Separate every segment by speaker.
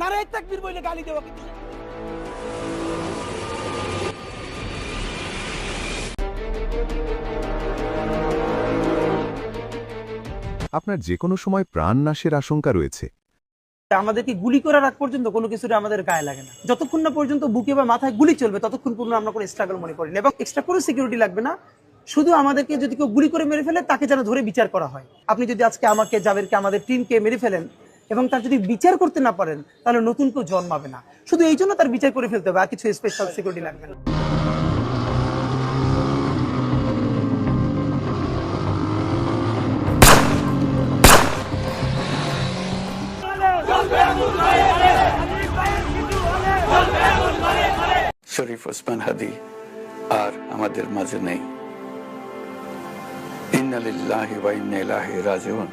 Speaker 1: নারায় তাকবীর বলে গালি দেওয়া কিন্তু
Speaker 2: আপনার যে কোনো সময় প্রাণ নাশের আশঙ্কা রয়েছে।
Speaker 1: আমাদেরকে গুলি করার আগ পর্যন্ত কোনো কিছুটা আমাদের গায়ে লাগে না। যতক্ষণ না পর্যন্ত বুকে বা মাথায় গুলি চলবে ততক্ষণ পর্যন্ত আমরা কোনো স্ট্রাগল মনে করি না। এবং এক্সট্রা কোনো সিকিউরিটি লাগবে না। শুধু আমাদেরকে যদি কেউ গুলি করে মেরে ফেলে তাকে যেন ধরে বিচার করা হয়। আপনি যদি আজকে আমাকে জাবেরকে আমাদের টিমকে মেরে ফেলেন এবং তার যদি বিচার করতে না পারেন, তাহলে নতুন কেউ জন্মাবে না। শুধু এই জন্য তার বিচার করে ফেলতে হবে, আর কিছু স্পেশাল সিকিউরিটি লাগবে না।
Speaker 3: শরীফ ওসমান হাদি আর আমাদের মাঝে নেই। ইন্নালিল্লাহি ওয়া ইন্না ইলাইহি রাজিউন।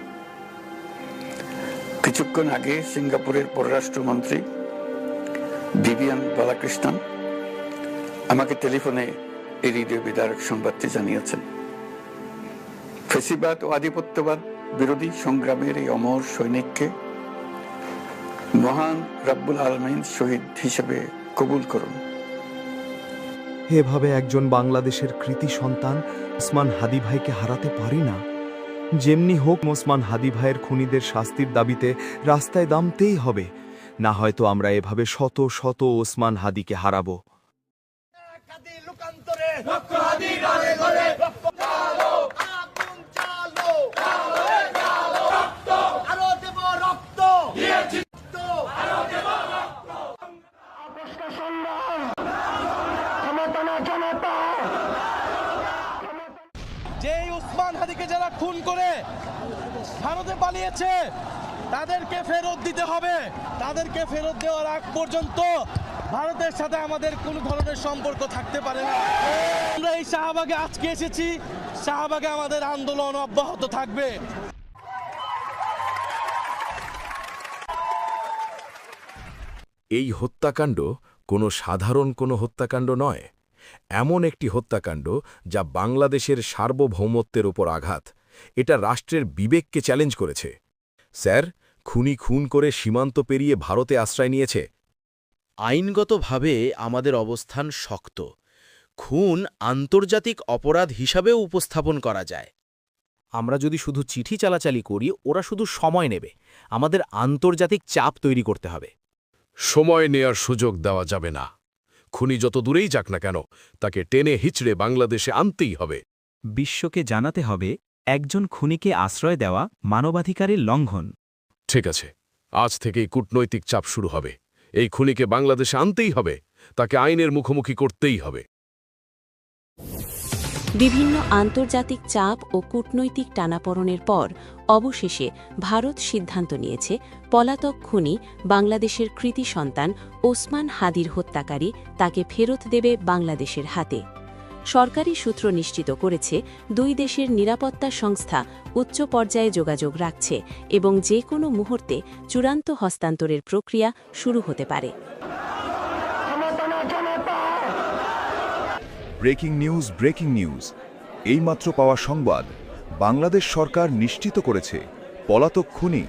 Speaker 3: কিছুক্ষণ আগে সিঙ্গাপুরের পররাষ্ট্রমন্ত্রী ভিভিয়ান বালাকৃষ্ণন আমাকে টেলিফোনে এই রেডিও বিদারক সংবাদটি জানিয়েছেন। ফেসিবাদ ও আধিপত্যবাদ বিরোধী সংগ্রামের এই অমর সৈনিককে মহান রাব্বুল আলমিন শহীদ হিসেবে কবুল করুন।
Speaker 4: এভাবে একজন বাংলাদেশের কৃতি সন্তান ওসমান হাদি ভাইকে হারাতে পারি না। যেমনি হোক মোসমান হাদি ভাইয়ের খুনিদের শাস্তির দাবিতে রাস্তায় দামতেই হবে। না হয়তো আমরা এভাবে শত শত ওসমান হাদিকে হারাবো।
Speaker 5: যেই উসমান হাদিকে যারা খুন করে ভারতে পালিয়েছে, তাদেরকে ফেরত দিতে হবে। তাদেরকে ফেরত দেওয়ার আগ পর্যন্ত ভারতের সাথে আমাদের কোনো ধরনের সম্পর্ক থাকতে পারে না। আমরা এই শাহবাগে আজকে এসেছি। শাহবাগে আমাদের আন্দোলন অব্যাহত থাকবে।
Speaker 6: এই হত্যাকাণ্ড কোনো সাধারণ কোনো হত্যাকাণ্ড নয়। এমন একটি হত্যাকাণ্ড যা বাংলাদেশের সার্বভৌমত্বের ওপর আঘাত। এটা রাষ্ট্রের বিবেককে চ্যালেঞ্জ করেছে। স্যার খুনি খুন করে সীমান্ত পেরিয়ে ভারতে আশ্রয় নিয়েছে।
Speaker 7: আইনগতভাবে আমাদের অবস্থান শক্ত। খুন আন্তর্জাতিক অপরাধ হিসাবেও উপস্থাপন করা যায়।
Speaker 8: আমরা যদি শুধু চিঠি চালাচালি করি ওরা শুধু সময় নেবে। আমাদের আন্তর্জাতিক চাপ তৈরি করতে হবে।
Speaker 6: সময় নেয়ার সুযোগ দেওয়া যাবে না। খুনি যত দূরেই যাক না কেন তাকে টেনে হিচড়ে বাংলাদেশে আনতেই হবে।
Speaker 8: বিশ্বকে জানাতে হবে একজন খুনিকে আশ্রয় দেওয়া মানবাধিকারের লঙ্ঘন।
Speaker 6: ঠিক আছে আজ থেকেই কূটনৈতিক চাপ শুরু হবে। এই খুনিকে বাংলাদেশে আনতেই হবে তাকে আইনের মুখোমুখি করতেই হবে।
Speaker 9: বিভিন্ন আন্তর্জাতিক চাপ ও কূটনৈতিক টানাপড়নের পর, অবশেষে ভারত সিদ্ধান্ত নিয়েছে পলাতক খুনি বাংলাদেশের কৃতি সন্তান ওসমান হাদির হত্যাকারী তাকে ফেরত দেবে বাংলাদেশের হাতে। সরকারি সূত্র নিশ্চিত করেছে, দুই দেশের নিরাপত্তা সংস্থা উচ্চ পর্যায়ে যোগাযোগ রাখছে এবং যে কোনো মুহূর্তে চূড়ান্ত হস্তান্তরের প্রক্রিয়া শুরু হতে পারে।
Speaker 2: Breaking news breaking news. এইমাত্র পাওয়া সংবাদ বাংলাদেশ সরকার নিশ্চিত করেছে। পলাতক খুনি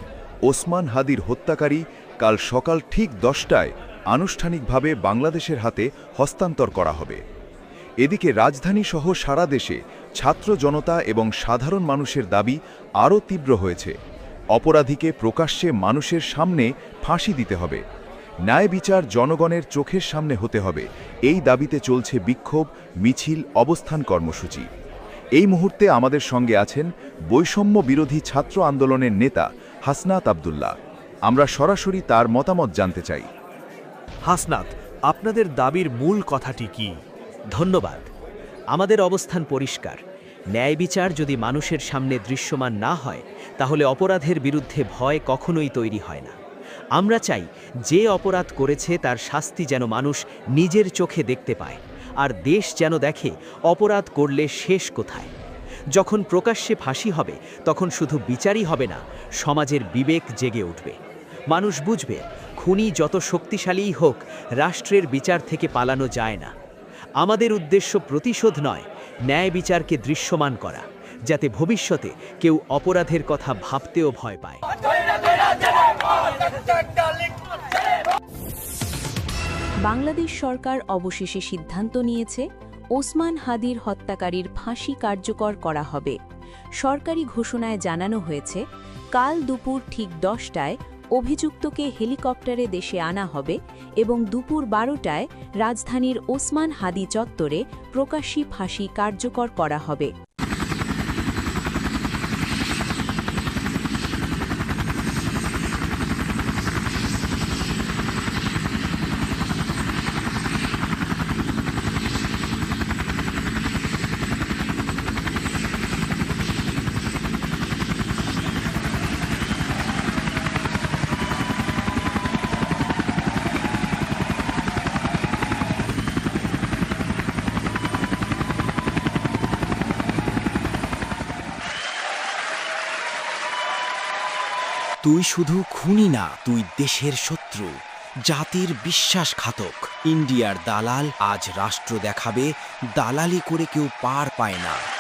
Speaker 2: ওসমান হাদির হত্যাকারী কাল সকাল ঠিক দশটায় আনুষ্ঠানিকভাবে বাংলাদেশের হাতে হস্তান্তর করা হবে। এদিকে রাজধানী সহ সারা দেশে ছাত্র জনতা এবং সাধারণ মানুষের দাবি আরও তীব্র হয়েছে। অপরাধীকে প্রকাশ্যে মানুষের সামনে ফাঁসি দিতে হবে। ন্যায় বিচার জনগণের চোখের সামনে হতে হবে। এই দাবিতে চলছে বিক্ষোভ, মিছিল, অবস্থান কর্মসূচি। এই মুহূর্তে আমাদের সঙ্গে আছেন বৈষম্য বিরোধী ছাত্র আন্দোলনের নেতা হাসনাত আবদুল্লাহ। আমরা সরাসরি তার মতামত জানতে চাই।
Speaker 8: হাসনাত, আপনাদের দাবির মূল কথাটি কি? ধন্যবাদ। আমাদের অবস্থান পরিষ্কার। ন্যায় বিচার যদি মানুষের সামনে দৃশ্যমান না হয়, তাহলে অপরাধের বিরুদ্ধে ভয় কখনোই তৈরি হয় না। আমরা চাই যে অপরাধ করেছে তার শাস্তি যেন মানুষ নিজের চোখে দেখতে পায়, আর দেশ যেন দেখে অপরাধ করলে শেষ কোথায়। যখন প্রকাশ্যে ফাঁসি হবে, তখন শুধু বিচারই হবে না, সমাজের বিবেক জেগে উঠবে। মানুষ বুঝবে, খুনি যত শক্তিশালীই হোক, রাষ্ট্রের বিচার থেকে পালানো যায় না। আমাদের উদ্দেশ্য প্রতিশোধ নয়, ন্যায় বিচারকে দৃশ্যমান করা, যাতে ভবিষ্যতে কেউ অপরাধের কথা ভাবতেও ভয় পায়।
Speaker 10: বাংলাদেশ সরকার অবশেষে সিদ্ধান্ত নিয়েছে, ওসমান হাদির হত্যাকারীর ফাঁসি কার্যকর করা হবে। সরকারি ঘোষণায় জানানো হয়েছে, কাল দুপুর ঠিক দশটায় অভিযুক্তকে হেলিকপ্টারে দেশে আনা হবে এবং দুপুর বারোটায় রাজধানীর ওসমান হাদি চত্বরে প্রকাশ্যী ফাঁসি কার্যকর করা হবে।
Speaker 7: তুই শুধু খুনি না, তুই দেশের শত্রু। জাতির বিশ্বাসঘাতক। ইন্ডিয়ার দালাল আজ রাষ্ট্র দেখাবে, দালালি করে কেউ পার পায় না।